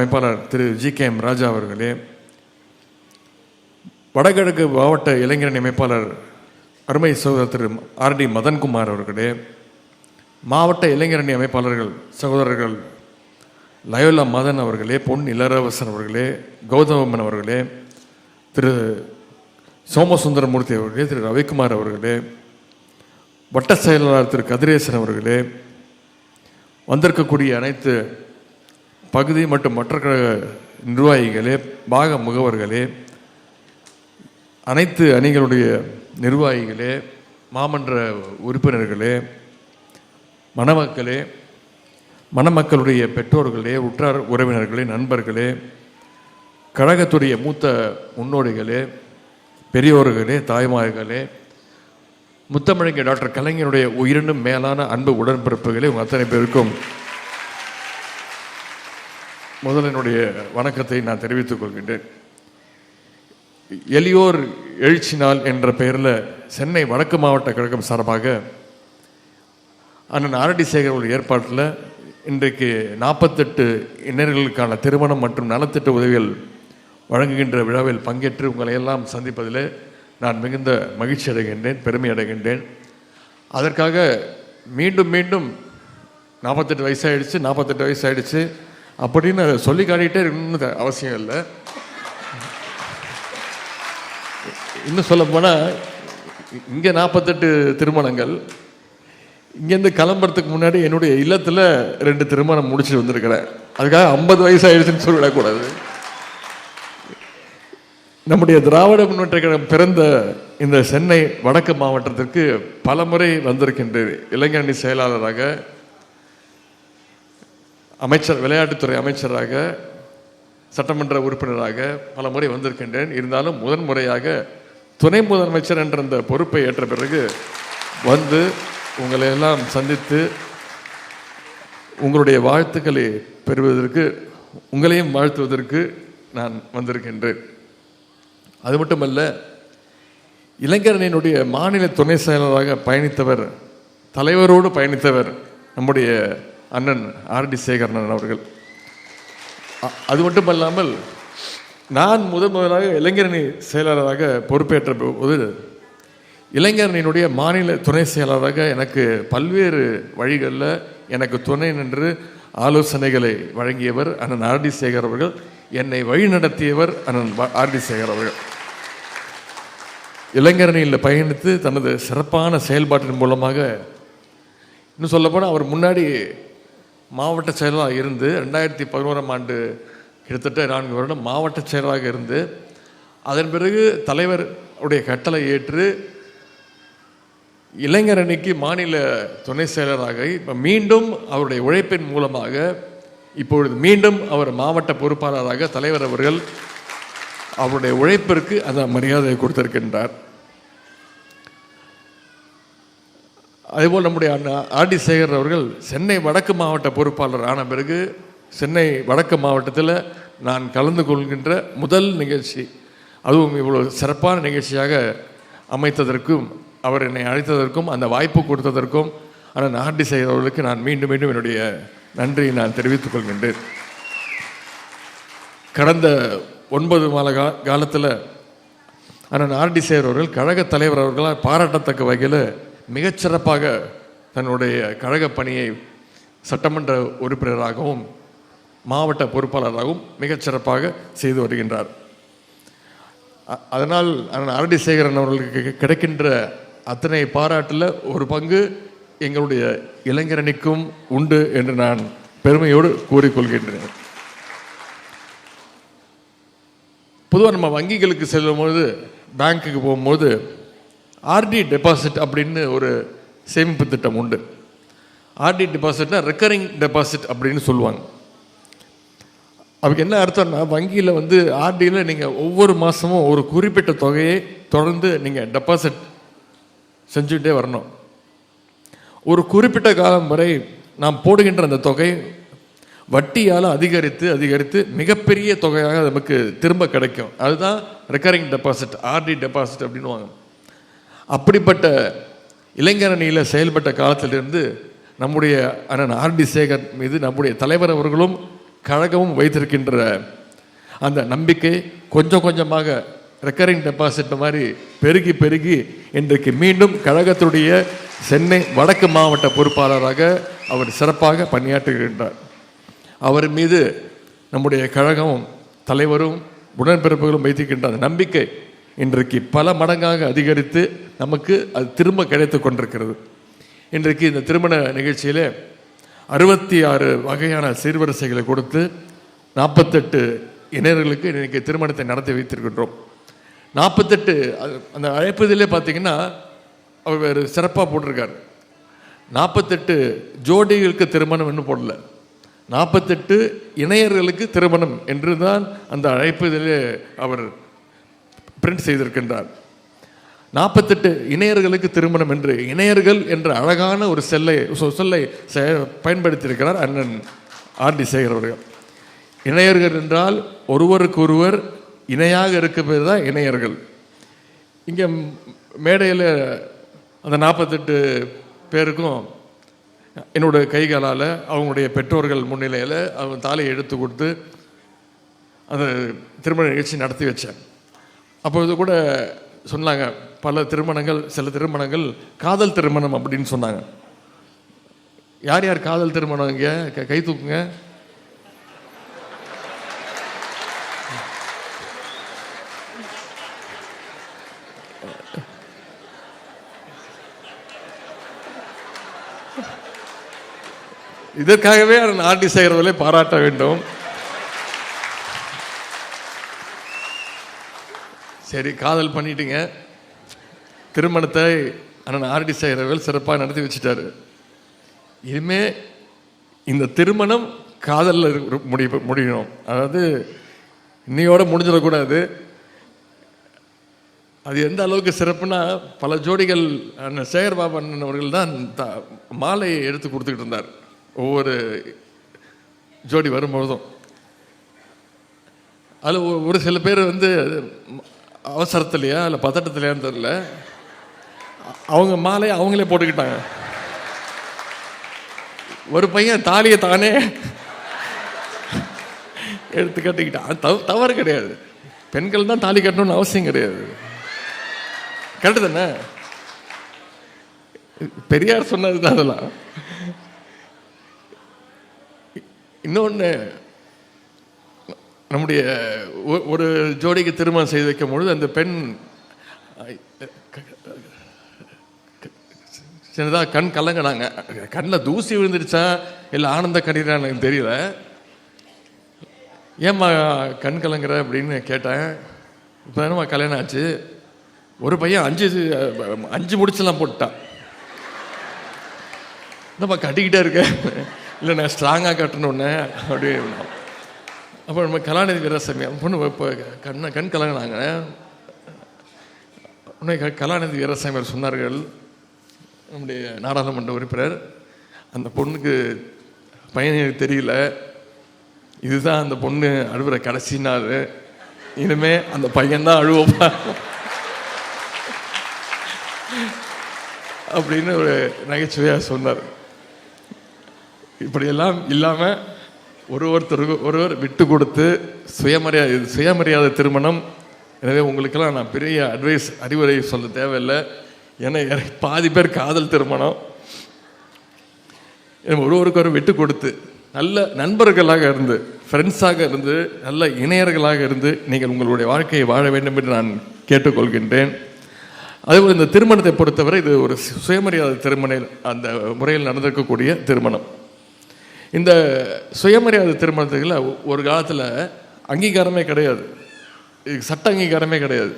அமைப்பாளர் Thiru G K M Raja அவர்களே வடகிழக்கு மாவட்ட இளைஞரணி அமைப்பாளர் அருமை சகோதரர் திரு ஆர் டி மதன்குமார் அவர்களே மாவட்ட இளைஞரணி அமைப்பாளர்கள் சகோதரர்கள் லயோலா மதன் அவர்களே பொன் இளரவசன் அவர்களே கௌதமன் அவர்களே திரு சோமசுந்தரமூர்த்தி அவர்களே திரு ரவிக்குமார் அவர்களே வட்ட செயலாளர் திரு கதிரேசன் அவர்களே வந்திருக்கக்கூடிய அனைத்து பகுதி மற்றும் மற்ற கழக நிர்வாகிகளே பாக முகவர்களே அனைத்து அணிகளுடைய நிர்வாகிகளே மாமன்ற உறுப்பினர்களே மணமக்களே மணமக்களுடைய பெற்றோர்களே உற்றார் உறவினர்களே நண்பர்களே கழகத்துடைய மூத்த முன்னோடிகளே பெரியோர்களே தாய்மார்களே முத்தமிழங்க டாக்டர் கலைஞருடைய உயிரினும் மேலான அன்பு உடன்பிறப்புகளே உங்கள் அத்தனை பேருக்கும் முதல் என்னுடைய வணக்கத்தை நான் தெரிவித்துக் கொள்கின்றேன். எளியோர் எழுச்சி நாள் என்ற பெயரில் சென்னை வடக்கு மாவட்ட கழகம் சார்பாக அண்ணன் ஆரடி சேகர் ஏற்பாட்டில் இன்றைக்கு நாற்பத்தெட்டு இளைஞர்களுக்கான திருமணம் மற்றும் நலத்திட்ட உதவிகள் வழங்குகின்ற விழாவில் பங்கேற்று உங்களை எல்லாம் சந்திப்பதில் நான் மிகுந்த மகிழ்ச்சி அடைகின்றேன் பெருமை அடைகின்றேன். அதற்காக மீண்டும் மீண்டும் நாற்பத்தெட்டு வயசாகிடுச்சு நாற்பத்தெட்டு வயசாகிடுச்சு அப்படின்னு அதை சொல்லி காட்டிகிட்டே இருக்கணும்னு அவசியம் இல்லை. இன்னும் சொல்ல போனால் இங்கே நாற்பத்தெட்டு திருமணங்கள். இங்கேருந்து கிளம்புறதுக்கு முன்னாடி என்னுடைய இல்லத்தில் ரெண்டு திருமணம் முடிச்சுட்டு வந்திருக்கிறேன். அதுக்காக ஐம்பது வயசு ஆயிடுச்சுன்னு சொல்லிடக்கூடாது. நம்முடைய திராவிட முன்னேற்ற கழகம் பிறந்த இந்த சென்னை வடக்கு மாவட்டத்திற்கு பலமுறை வந்திருக்கின்றது வந்திருக்கின்றேன். இளைஞரணி செயலாளராக அமைச்சர் விளையாட்டுத்துறை அமைச்சராக சட்டமன்ற உறுப்பினராக பல முறை வந்திருக்கின்றேன். இருந்தாலும் முதன் முறையாக துணை முதலமைச்சர் என்ற அந்த பொறுப்பை ஏற்ற பிறகு வந்து உங்களை எல்லாம் சந்தித்து உங்களுடைய வாழ்த்துக்களை பெறுவதற்கு உங்களையும் வாழ்த்துவதற்கு நான் வந்திருக்கின்றேன். அது மட்டுமல்ல இளைஞரணியினுடைய மாநில துணை செயலராக பயணித்தவர் தலைவரோடு பயணித்தவர் நம்முடைய அண்ணன் ஆர்டி சேகரணன் அவர்கள். அது அது மட்டுமல்லாமல் நான் முதன் முதலாக இளைஞரணி செயலாளராக பொறுப்பேற்ற போது இளைஞரணியினுடைய மாநில துணை செயலாளராக எனக்கு பல்வேறு வழிகளில் எனக்கு துணை நின்று ஆலோசனைகளை வழங்கியவர் அண்ணன் ஆர்டி சேகர் அவர்கள் என்னை வழி நடத்தியவர் அண்ணன் ஆர்டி சேகர் அவர்கள். இளைஞரணியில் பயணித்து தனது சிறப்பான செயல்பாட்டின் மூலமாக இன்னும் சொல்லப்போனால் அவர் முன்னாடி மாவட்ட செயலராக இருந்து ரெண்டாயிரத்தி பதினோராம் ஆண்டு கிட்டத்தட்ட நான்கு வருடம் மாவட்ட செயலராக இருந்து அதன் பிறகு தலைவர் உடைய கட்டளை ஏற்று இளைஞர் அணிக்கு மாநில துணை செயலராக இப்போ மீண்டும் அவருடைய உழைப்பின் மூலமாக இப்பொழுது மீண்டும் அவர் மாவட்ட பொறுப்பாளராக தலைவர் அவர்கள் அவருடைய உழைப்பிற்கு அந்த மரியாதையை கொடுத்திருக்கின்றார். அதேபோல் நம்முடைய அண்ணா ஆர்டி சேகர் அவர்கள் சென்னை வடக்கு மாவட்ட பொறுப்பாளர் ஆன பிறகு சென்னை வடக்கு மாவட்டத்தில் நான் கலந்து கொள்கின்ற முதல் நிகழ்ச்சி. அதுவும் இவ்வளவு சிறப்பான நிகழ்ச்சியாக அமைத்ததற்கும் அவர் என்னை அழைத்ததற்கும் அந்த வாய்ப்பு கொடுத்ததற்கும் ஆனால் ஆர்டி சேகர் அவர்களுக்கு நான் மீண்டும் மீண்டும் என்னுடைய நன்றியை நான் தெரிவித்துக் கொள்கின்றேன். கடந்த ஒன்பது மாத கா காலத்தில் ஆனால் ஆர்டி சேகர் அவர்கள் கழக தலைவர் அவர்களால் பாராட்டத்தக்க வகையில் மிகச்சிறப்பாக தன்னுடைய கழக பணியை சட்டமன்ற உறுப்பினராகவும் மாவட்ட பொறுப்பாளராகவும் மிகச்சிறப்பாக செய்து வருகின்றார். அதனால் அண்ணன் ஆர்டி சேகரன் அவர்களுக்கு கிடைக்கின்ற அத்தனை பாராட்டில் ஒரு பங்கு எங்களுடைய இளைஞரணிக்கும் உண்டு என்று நான் பெருமையோடு கூறிக்கொள்கின்றேன். பொதுவாக நம்ம வங்கிகளுக்கு செல்லும்போது பேங்க்குக்கு போகும்போது ஆர்டி டெபாசிட் அப்படின்னு ஒரு சேமிப்பு திட்டம் உண்டு. ஆர்டி டெபாசிட்னா ரெக்கரிங் டெபாசிட் அப்படின்னு சொல்லுவாங்க. அதுக்கு என்ன அர்த்தம்னா வங்கியில் வந்து ஆர்டியில் நீங்கள் ஒவ்வொரு மாதமும் ஒரு குறிப்பிட்ட தொகையை தொடர்ந்து நீங்கள் டெபாசிட் செஞ்சுக்கிட்டே வரணும். ஒரு குறிப்பிட்ட காலம் வரை நாம் போடுகின்ற அந்த தொகை வட்டியால் அதிகரித்து அதிகரித்து மிகப்பெரிய தொகையாக நமக்கு திரும்ப கிடைக்கும். அதுதான் ரெக்கரிங் டெபாசிட் ஆர்டி டெபாசிட் அப்படின்னுவாங்க. அப்படிப்பட்ட இளைஞரணியில் செயல்பட்ட காலத்திலிருந்து நம்முடைய அண்ணன் ஆர்டி சேகர் மீது நம்முடைய தலைவர் அவர்களும் கழகமும் வைத்திருக்கின்ற அந்த நம்பிக்கை கொஞ்சம் கொஞ்சமாக ரெக்கரிங் டெபாசிட் மாதிரி பெருகி பெருகி இன்றைக்கு மீண்டும் கழகத்துடைய சென்னை வடக்கு மாவட்ட பொறுப்பாளராக அவர் சிறப்பாக பணியாற்றுகின்றார். அவர் மீது நம்முடைய கழகமும் தலைவரும் உடன்பிறப்புகளும் வைத்திருக்கின்ற அந்த நம்பிக்கை இன்றைக்கு பல மடங்காக அதிகரித்து நமக்கு அது திரும்ப கிடைத்து கொண்டிருக்கிறது. இன்றைக்கு இந்த திருமண நிகழ்ச்சியில் அறுபத்தி ஆறு வகையான சீர்வரிசைகளை கொடுத்து நாற்பத்தெட்டு இணையர்களுக்கு இன்றைக்கு திருமணத்தை நடத்தி வைத்திருக்கின்றோம். நாற்பத்தெட்டு அந்த அழைப்பதிலே பார்த்தீங்கன்னா அவர் வேறு சிறப்பாக போட்டிருக்கார். நாற்பத்தெட்டு ஜோடிகளுக்கு திருமணம் இன்னும் போடல. நாற்பத்தெட்டு இணையர்களுக்கு திருமணம் என்று தான் அந்த அழைப்பதிலே அவர் பிரிண்ட் செய்திருக்கின்றார். நாற்பத்தெட்டு இணையர்களுக்கு திருமணம் என்று இணையர்கள் என்ற அழகான ஒரு செல்லை சொல்லை பயன்படுத்தியிருக்கிறார் அண்ணன் ஆர்டி சேகர் அவர்கள். இணையர்கள் என்றால் ஒருவருக்கொருவர் இணையாக இருக்கிறது பேர் தான் இணையர்கள். இங்கே மேடையில் அந்த நாற்பத்தெட்டு பேருக்கும் என்னோட கைகளால் அவங்களுடைய பெற்றோர்கள் முன்னிலையில் அவங்க தாலியை எடுத்து கொடுத்து அந்த திருமண நிகழ்ச்சி நடத்தி வச்சேன் அப்பொழுது கூட சொன்னாங்க பல திருமணங்கள் சில திருமணங்கள் காதல் திருமணம் அப்படின்னு சொன்னாங்க. யார் யார் காதல் திருமணம் இங்கே? க- கை தூக்குங்க. இதற்காகவே நான் ஆர்டி சேகர்வலை பாராட்ட வேண்டும். சரி காதல் பண்ணிட்டீங்க. திருமணத்தை அண்ணன் ஆர்டி சேகரவர்கள் சிறப்பாக நடத்தி வச்சுட்டாரு. இனிமே இந்த திருமணம் காதலில் முடி முடியணும். அதாவது இன்னையோட முடிஞ்சிடக்கூடாது. அது எந்த அளவுக்கு சிறப்புனா பல ஜோடிகள் அண்ணன் சேகர் பாபன் அவர்கள் தான் த- மாலையை எடுத்து கொடுத்துக்கிட்டு இருந்தார். ஒவ்வொரு ஜோடி வரும்பொழுதும். அதில் ஒரு சில பேர் வந்து அவசரத்துலையா இல்லை பதட்டத்துலையான்னு தெரில அவங்க மாலையை அவங்களே போட்டுக்கிட்டாங்க. ஒரு பையன் தாலியை தானே எடுத்து கட்டிக்கிட்டான். தவ தவறு கிடையாது. பெண்கள் தான் தாலி கட்டணும்னு அவசியம் கிடையாது. கரெக்டு தானே? பெரியார் சொன்னது தான் அதெல்லாம். இன்னொன்று நம்முடைய ஒ- ஒரு ஜோடிக்கு திருமணம் செய்து வைக்கும் பொழுது அந்த பெண் சின்னதாக கண் கலங்கினாங்க. கண்ணில் தூசி விழுந்துருச்சா? இல்லை ஆனந்த கண்ணீரா எனக்கு தெரியல. ஏம்மா கண் கலங்குற அப்படின்னு கேட்டேன். இப்போ தானம்மா கல்யாணம் ஆச்சு. ஒரு பையன் அஞ்சு அஞ்சு முடிச்செல்லாம் போட்டான் என்னப்பா கட்டிக்கிட்டே இருக்கேன் இல்லை நான் ஸ்ட்ராங்காக கட்டணுன்னே அப்படின்னு அப்போ நம்ம கலாநிதி வீரசாமி பொண்ணு இப்போ கண்ணை கண் கலங்கினாங்க. உடனே க- கலாநிதி வீரசாமி அவர் சொன்னார்கள். நம்முடைய நாடாளுமன்ற உறுப்பினர். அந்த பொண்ணுக்கு பையனுக்கு தெரியல. இதுதான் அந்த பொண்ணு அழுவுற கடைசி நாள். இனிமே அந்த பையன்தான் அழுவப்பா. அப்படின்னு ஒரு நகைச்சுவையாக சொன்னார். இப்படியெல்லாம் இல்லாமல் ஒரு ஒருத்தர் ஒருவர் விட்டு கொடுத்து சுயமரியாதை இது சுயமரியாதை திருமணம். எனவே உங்களுக்கெல்லாம் நான் பெரிய அட்வைஸ் அறிவுரை சொல்ல தேவையில்லை. ஏன்னா பாதி பேர் காதல் திருமணம். ஒருவருக்கு ஒரு விட்டு கொடுத்து நல்ல நண்பர்களாக இருந்து ஃப்ரெண்ட்ஸாக இருந்து நல்ல இணையர்களாக இருந்து நீங்கள் உங்களுடைய வாழ்க்கையை வாழ வேண்டும் என்று நான் கேட்டுக்கொள்கின்றேன். அதேபோல் இந்த திருமணத்தை பொறுத்தவரை இது ஒரு சுயமரியாதை திருமண அந்த முறையில் நடந்திருக்கக்கூடிய திருமணம். இந்த சுயமரியாதை திருமணத்துக்குல ஒரு காலத்தில் அங்கீகாரமே கிடையாது. இதுக்கு சட்ட அங்கீகாரமே கிடையாது.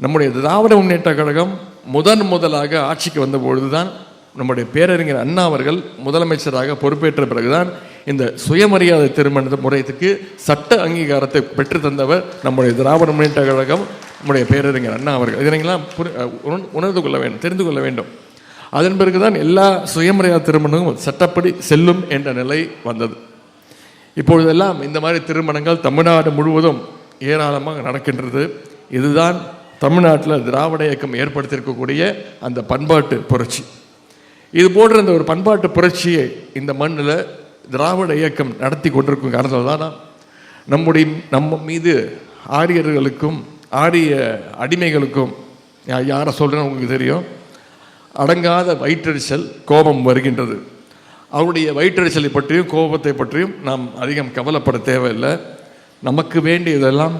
நம்முடைய திராவிட முன்னேற்ற கழகம் முதன் முதலாக ஆட்சிக்கு வந்த பொழுதுதான் நம்முடைய பேரறிஞர் அண்ணா அவர்கள் முதலமைச்சராக பொறுப்பேற்ற பிறகுதான் இந்த சுயமரியாதை திருமண முறையத்துக்கு சட்ட அங்கீகாரத்தை பெற்று தந்தவர் நம்முடைய திராவிட முன்னேற்ற கழகம் நம்முடைய பேரறிஞர் அண்ணா அவர்கள். இதனையெல்லாம் புரி- உணர்ந்து கொள்ள வேண்டும் தெரிந்து கொள்ள வேண்டும். அதன் பிறகுதான் எல்லா சுயமரியாதை திருமணமும் சட்டப்படி செல்லும் என்ற நிலை வந்தது. இப்பொழுதெல்லாம் இந்த மாதிரி திருமணங்கள் தமிழ்நாடு முழுவதும் ஏராளமாக நடக்கின்றது. இதுதான் தமிழ்நாட்டில் திராவிட இயக்கம் ஏற்படுத்தியிருக்கக்கூடிய அந்த பண்பாட்டு புரட்சி. இது போன்ற இந்த ஒரு பண்பாட்டு புரட்சியை இந்த மண்ணில் திராவிட இயக்கம் நடத்தி கொண்டிருக்கும் காரணத்தில் தான் நம்முடைய நம்ம மீது ஆரியர்களுக்கும் ஆரிய அடிமைகளுக்கும் யாரை சொல்கிறேன்னு உங்களுக்கு தெரியும்? அடங்காத வயிற்றெரிச்சல் கோபம் வருகின்றது. அவருடைய வயிற்றெரிச்சலை பற்றியும் கோபத்தை பற்றியும் நாம் அதிகம் கவலைப்பட தேவையில்லை. நமக்கு வேண்டியதெல்லாம்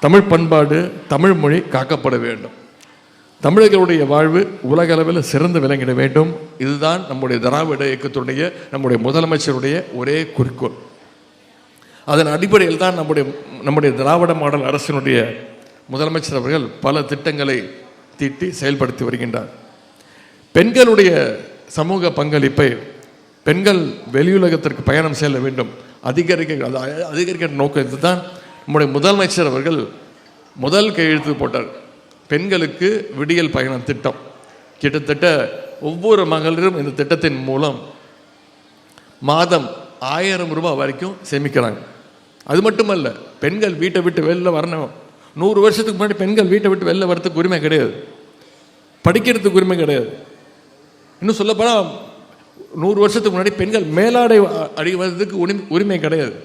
தமிழ் பண்பாடு தமிழ் மொழி காக்கப்பட வேண்டும். தமிழர்களுடைய வாழ்வு உலக அளவில் சிறந்து விளங்கிட வேண்டும். இதுதான் நம்முடைய திராவிட இயக்கத்துடைய நம்முடைய முதலமைச்சருடைய ஒரே குறிக்கோள். அதன் அடிப்படையில் தான் நம்முடைய நம்முடைய திராவிட மாடல் அரசினுடைய முதலமைச்சர் அவர்கள் பல திட்டங்களை தீட்டி செயல்படுத்தி வருகின்றார். பெண்களுடைய சமூக பங்களிப்பை பெண்கள் வெளியுலகத்திற்கு பயணம் செல்ல வேண்டும். அதிகரிக்க அது அதிகரிக்கிற நோக்கத்தை தான் நம்முடைய முதலமைச்சர் அவர்கள் முதல் கையெழுத்து போட்டார். பெண்களுக்கு விடியல் பயணம் திட்டம். கிட்டத்தட்ட ஒவ்வொரு மகளிரும் இந்த திட்டத்தின் மூலம் மாதம் ஆயிரம் ரூபாய் வரைக்கும் சேமிக்கிறாங்க. அது மட்டுமல்ல பெண்கள் வீட்டை விட்டு வெளில வரணும். நூறு வருஷத்துக்கு முன்னாடி பெண்கள் வீட்டை விட்டு வெளில வரத்துக்கு உரிமை கிடையாது. படிக்கிறதுக்கு உரிமை கிடையாது. இன்னும் சொல்லப்போனால் நூறு வருஷத்துக்கு முன்னாடி பெண்கள் மேலாடை அடிவதற்கு உரிமை உரிமை கிடையாது.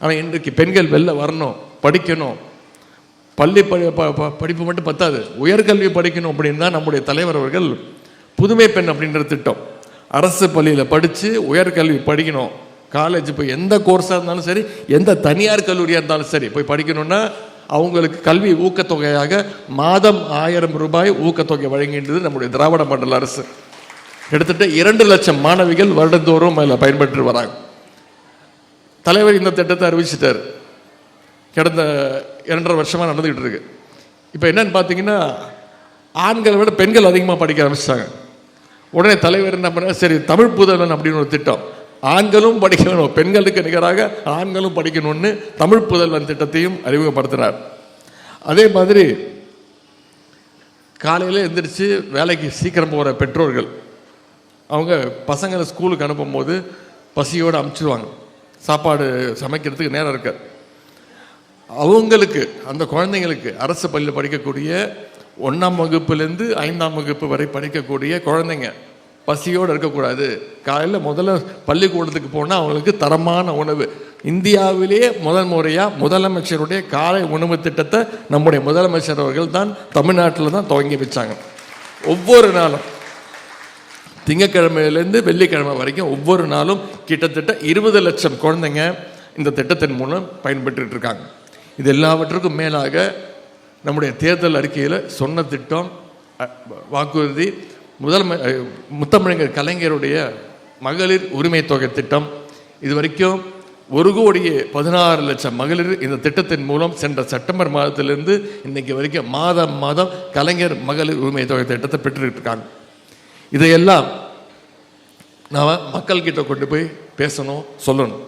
ஆனால் இன்றைக்கு பெண்கள் வெளில வரணும் படிக்கணும். பள்ளி படி ப- ப- படிப்பு மட்டும் பத்தாது. உயர்கல்வி படிக்கணும் அப்படின்னு தான் நம்முடைய தலைவர் அவர்கள் புதுமை பெண் அப்படின்ற திட்டம். அரசு பள்ளியில் படித்து உயர்கல்வி படிக்கணும். காலேஜ் போய் எந்த கோர்ஸாக இருந்தாலும் சரி எந்த தனியார் கல்லூரியாக இருந்தாலும் சரி போய் படிக்கணும்னா அவங்களுக்கு கல்வி ஊக்கத்தொகையாக மாதம் ஆயிரம் ரூபாய் ஊக்கத்தொகை வழங்குகின்றது நம்முடைய திராவிட மண்டல அரசு. கிட்டத்தட்ட இரண்டு லட்சம் மாணவிகள் வருடந்தோறும் அதில் பயன்பெற்று வராங்க. தலைவர் இந்த திட்டத்தை அறிவிச்சிட்டார். கடந்த இரண்டரை வருஷமாக நடந்துக்கிட்டு இருக்கு. இப்போ என்னன்னு பார்த்தீங்கன்னா ஆண்களை விட பெண்கள் அதிகமாக படிக்க ஆரம்பிச்சிட்டாங்க. உடனே தலைவர் என்ன பண்ணார்? சரி தமிழ் புதல்வன் அப்படின்னு ஒரு திட்டம். ஆண்களும் படிக்க வேணும் பெண்களுக்கு நிகராக ஆண்களும் படிக்கணும்னு தமிழ் புதல்வன் திட்டத்தையும் அறிமுகப்படுத்தினார் அதே மாதிரி காலையில் எந்திரிச்சு வேலைக்கு சீக்கிரம் போகிற பெற்றோர்கள் அவங்க பசங்களை ஸ்கூலுக்கு அனுப்பும்போது பசியோடு அமுச்சிடுவாங்க சாப்பாடு சமைக்கிறதுக்கு நேரம் இருக்காது அவங்களுக்கு அந்த குழந்தைங்களுக்கு அரசு பள்ளியில் படிக்கக்கூடிய ஒன்றாம் வகுப்புலேருந்து ஐந்தாம் வகுப்பு வரை படிக்கக்கூடிய குழந்தைங்க பசியோடு இருக்கக்கூடாது. காலையில் முதல்ல பள்ளிக்கூடத்துக்கு போனால் அவங்களுக்கு தரமான உணவு. இந்தியாவிலேயே முதல் முறையாக முதலமைச்சருடைய காலை உணவு திட்டத்தை நம்முடைய முதலமைச்சர் அவர்கள் தான் தமிழ்நாட்டில் தான் துவங்கி வச்சாங்க. ஒவ்வொரு நாளும் திங்கக்கிழமையிலேருந்து வெள்ளிக்கிழமை வரைக்கும் ஒவ்வொரு நாளும் கிட்டத்தட்ட இருபது லட்சம் குழந்தைங்க இந்த திட்டத்தின் மூலம் பயன்பெற்றுட்டு இருக்காங்க. இது எல்லாவற்றுக்கும் மேலாக நம்முடைய தேர்தல் அறிக்கையில் சொன்ன திட்டம் வாக்குறுதி முதல்மை அ, முத்தமிழர் கலைஞருடைய மகளிர் உரிமை தொகை திட்டம். இது வரைக்கும் ஒரு கோடியே பதினாறு லட்சம் மகளிர் இந்த திட்டத்தின் மூலம் சென்ற செப்டம்பர் மாதத்திலிருந்து இன்னைக்கு வரைக்கும் மாதம் மாதம் கலைஞர் மகளிர் உரிமை தொகை திட்டத்தை பெற்றுக்கிட்டு இருக்காங்க. இதையெல்லாம் நாம் மக்கள்கிட்ட கொண்டு போய் பேசணும் சொல்லணும்.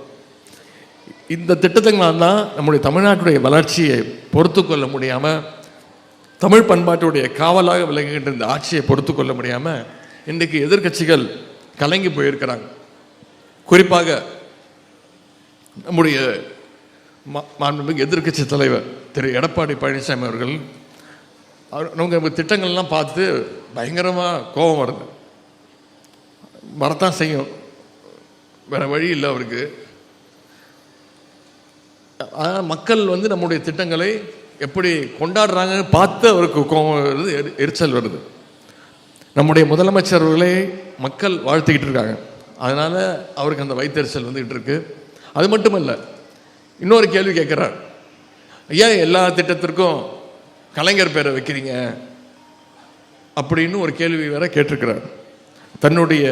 இந்த திட்டத்தினால் தான் நம்முடைய தமிழ்நாட்டுடைய வளர்ச்சியை பொறுத்து கொள்ள முடியாமல் தமிழ் பண்பாட்டுடைய காவலாக விளங்குகின்ற இந்த ஆட்சியை பொறுத்து கொள்ள முடியாமல் இன்றைக்கு எதிர்க்கட்சிகள் கலங்கி போயிருக்கிறாங்க. குறிப்பாக நம்முடைய மா- மாண்புமிகு எதிர்க்கட்சி தலைவர் திரு. எடப்பாடி பழனிசாமி அவர்கள் அவர் நமக்கு திட்டங்கள்லாம் பார்த்து பயங்கரமாக கோபம் வருது. வரத்தான் செய்யும். வேறு வழி இல்லை அவருக்கு. அதனால் மக்கள் வந்து நம்முடைய திட்டங்களை எப்படி கொண்டாடுறாங்கன்னு பார்த்து அவருக்கு கோபம் வருது எரி- எரிச்சல் வருது. நம்முடைய முதலமைச்சர் மக்கள் வாழ்த்துக்கிட்டு இருக்காங்க. அதனால் அவருக்கு அந்த வைத்தறிச்சல் வந்துக்கிட்டு இருக்கு. அது மட்டுமல்ல இன்னொரு கேள்வி கேட்குறார். ஏன் எல்லா திட்டத்திற்கும் கலைஞர் பேரை வைக்கிறீங்க அப்படின்னு ஒரு கேள்வி வேற கேட்டிருக்கிறார். தன்னுடைய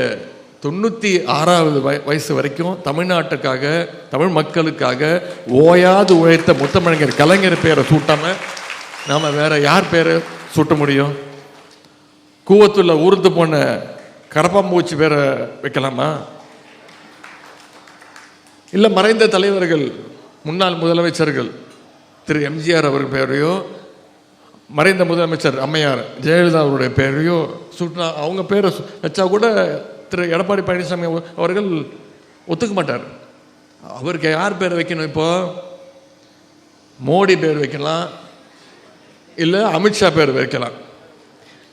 தொண்ணூற்றி ஆறாவது வய வயசு வரைக்கும் தமிழ்நாட்டுக்காக தமிழ் மக்களுக்காக ஓயாது உழைத்த முத்தமிழங்கர் கலைஞர் பேரை சூட்டாம நாம் வேற யார் பேரை சூட்ட முடியும்? கூவத்துள்ள ஊர்ந்து போன கரப்பாம்பூச்சி பேரை வைக்கலாமா? இல்லை மறைந்த தலைவர்கள் முன்னாள் முதலமைச்சர்கள் திரு எம்ஜிஆர் அவர் பேரையோ மறைந்த முதலமைச்சர் அம்மையார் ஜெயலலிதா அவருடைய பேரையோ சுட்டினா அவங்க பேரை வச்சா கூட திரு எடப்பாடி பழனிசாமி அவர்கள் ஒத்துக்க மாட்டார். அவருக்கு யார் பேரை வைக்கணும் இப்போ? மோடி பேர் வைக்கலாம். இல்லை அமித்ஷா பேர் வைக்கலாம்.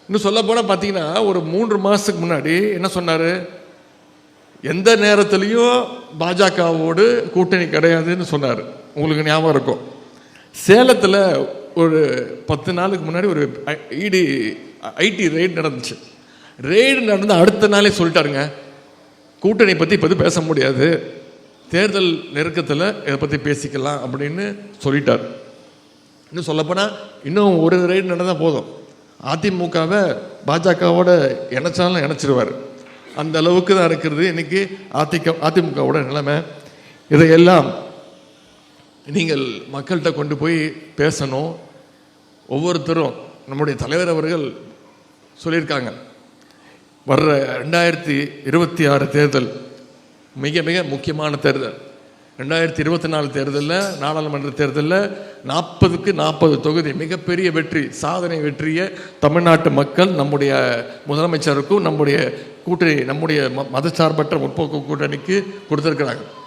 இன்னும் சொல்ல போனால் பார்த்தீங்கன்னா ஒரு மூன்று மாதத்துக்கு முன்னாடி என்ன சொன்னார்? எந்த நேரத்துலையும் பாஜகவோடு கூட்டணி கிடையாதுன்னு சொன்னார். உங்களுக்கு ஞாபகம் இருக்கும் சேலத்தில் ஒரு பத்து நாளுக்கு முன்னாடி ஒரு ஈடி ஐடி ரெய்டு நடந்துச்சு. ரெய்டு நடந்து அடுத்த நாளே சொல்லிட்டாருங்க. கூட்டணி பற்றி இப்போ பேச முடியாது. தேர்தல் நெருக்கத்தில் இதை பற்றி பேசிக்கலாம் அப்படின்னு சொல்லிட்டார். இன்னும் சொல்லப்போனால் இன்னும் ஒரு ரைடு நடந்தால் போதும். அதிமுகவை பாஜகவோட இணைச்சாலும் இணைச்சிருவார். அந்த அளவுக்கு தான் இருக்கிறது இன்னைக்கு அதிக அதிமுகவோட நிலைமை. இதையெல்லாம் நீங்கள் மக்கள்கிட்ட கொண்டு போய் பேசணும். ஒவ்வொருத்தரும் நம்முடைய தலைவர் அவர்கள் சொல்லியிருக்காங்க. வர்ற ரெண்டாயிரத்தி இருபத்தி ஆறு தேர்தல் மிக மிக முக்கியமான தேர்தல். ரெண்டாயிரத்தி இருபத்தி நாலு தேர்தலில் நாடாளுமன்ற தேர்தலில் நாற்பதுக்கு நாற்பது தொகுதி மிகப்பெரிய வெற்றி சாதனை வெற்றியை தமிழ்நாட்டு மக்கள் நம்முடைய முதலமைச்சருக்கும் நம்முடைய கூட்டணி நம்முடைய ம- மதச்சார்பற்ற முற்போக்கு கூட்டணிக்கு கொடுத்துருக்குறாங்க.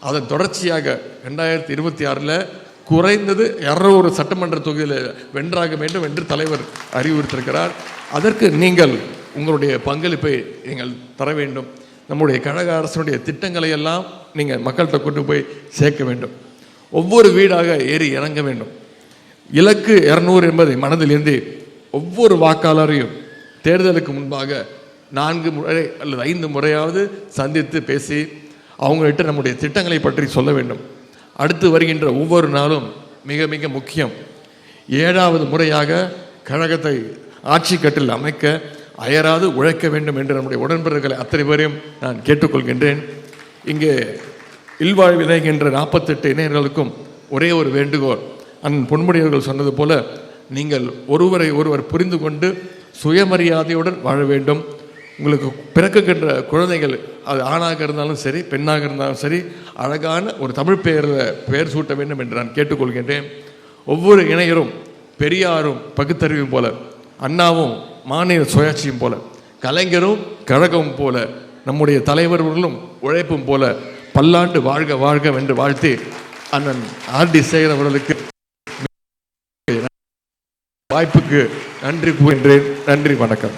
அதன் தொடர்ச்சியாக ரெண்டாயிரத்தி இருபத்தி ஆறில் குறைந்தது இரநூறு சட்டமன்ற தொகுதியில் வென்றாக வேண்டும் என்று தலைவர் அறிவுறுத்திருக்கிறார் அதற்கு நீங்கள் உங்களுடைய பங்களிப்பை நீங்கள் தர வேண்டும். நம்முடைய கழக அரசனுடைய திட்டங்களை எல்லாம் நீங்கள் மக்கள்கிட்ட கொண்டு போய் சேர்க்க வேண்டும். ஒவ்வொரு வீடாக ஏறி இறங்க வேண்டும். இலக்கு இரநூறு என்பதை மனதிலிருந்து ஒவ்வொரு வாக்காளரையும் தேர்தலுக்கு முன்பாக நான்கு முறை அல்லது ஐந்து முறையாவது சந்தித்து பேசி அவங்கள்ட்ட நம்முடைய திட்டங்களை பற்றி சொல்ல வேண்டும். அடுத்து வருகின்ற ஒவ்வொரு நாளும் மிக மிக முக்கியம். ஏழாவது முறையாக கழகத்தை ஆட்சி கட்டில் அமைக்க அயராது உழைக்க வேண்டும் என்று நம்முடைய உடன்பிறர்களை அத்தனை பேரையும் நான் கேட்டுக்கொள்கின்றேன். இங்கே இல்வாழ் விதைகின்ற நாற்பத்தெட்டு இணையர்களுக்கும் ஒரே ஒரு வேண்டுகோள். அண்ணன் பொன்முடியவர்கள் சொன்னது போல நீங்கள் ஒருவரை ஒருவர் புரிந்து கொண்டு சுயமரியாதையுடன் வாழ வேண்டும். உங்களுக்கு பிறக்குகின்ற குழந்தைகள் அது ஆணாக இருந்தாலும் சரி பெண்ணாக இருந்தாலும் சரி அழகான ஒரு தமிழ் பெயரில் பெயர் சூட்ட வேண்டும் என்று நான் கேட்டுக்கொள்கின்றேன். ஒவ்வொரு இணையரும் பெரியாரும் பகுத்தறிவும் போல அண்ணாவும் மாநில சுயாட்சியும் போல கலைஞரும் கழகமும் போல நம்முடைய தலைவர்களும் உழைப்பும் போல பல்லாண்டு வாழ்க வாழ்க என்று வாழ்த்தி அண்ணன் ஆர்டி சேகர் அவர்களுக்கு வாய்ப்புக்கு நன்றி கூறுகின்றேன். நன்றி வணக்கம்.